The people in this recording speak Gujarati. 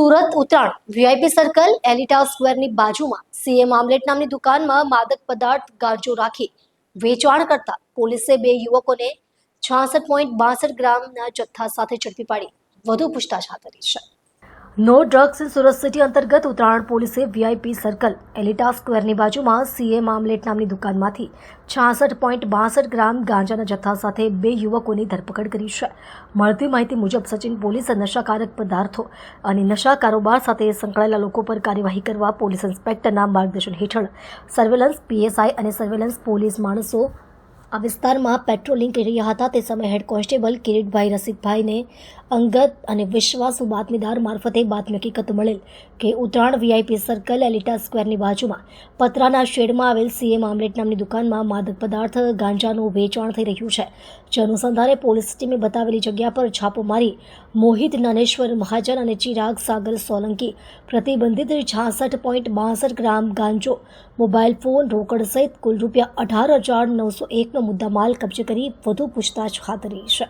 Surat Uttarayan. VIP circle Elita સ્ક્વેરની બાજુમાં સીએમ આમલેટ નામની દુકાનમાં માદક પદાર્થ ગાંજો રાખી વેચાણ કરતા પોલીસે બે યુવકોને છાસઠ પોઈન્ટ બાસઠ ગ્રામના જથ્થા સાથે ઝડપી પાડી. વધુ પૂછતાછ હાથ ધરી છે. No drugs in Surat city અંતર્ગત ઉત્તરાયણ પોલીસે વીઆઈપી સર્કલ, એલિટા સ્ક્વેરની બાજુમાં સીએમ આમલેટ નામની દુકાનમાંથી છાસઠ પોઈન્ટ બાસઠ ગ્રામ ગાંજાના જથ્થા સાથે બે યુવકોની ધરપકડ કરી છે. મળતી માહિતી મુજબ સચિન પોલીસે નશાકારક પદાર્થો અને નશા કારોબાર સાથે સંકળાયેલા લોકો પર કાર્યવાહી કરવા પોલીસ ઇન્સ્પેક્ટરના માર્ગદર્શન હેઠળ સર્વેલન્સ, પીએસઆઈ અને સર્વેલન્સ પોલીસ માણસો આ વિસ્તારમાં પેટ્રોલિંગ કરી રહ્યા હતા. તે સમયે હેડ કોન્સ્ટેબલ કિરીટભાઈ રસિકભાઈને અંગત અને વિશ્વાસુ બાતમીદાર મારફતે બાતમી હકીકત મળેલ કે ઉત્તરાયણ વીઆઈપી સર્કલ એલિટા સ્ક્વેરની બાજુમાં પતરાના શેડમાં આવેલ સીએમ આમલેટ નામની દુકાનમાં માદક પદાર્થ ગાંજાનું વેચાણ થઈ રહ્યું છે. જે અનુસંધાને પોલીસ ટીમે બતાવેલી જગ્યા પર છાપો મારી મોહિત જ્ઞાનેશ્વર મહાજન અને ચિરાગ સાગર સોલંકી પ્રતિબંધિત છાસઠ પોઈન્ટ બાસઠ ગ્રામ ગાંજો, મોબાઈલ ફોન રોકડ સહિત કુલ રૂપિયા અઢાર હજાર નવસો એકનો મુદ્દામાલ કબજે કરી વધુ પૂછતાછ હાથ ધરી છે.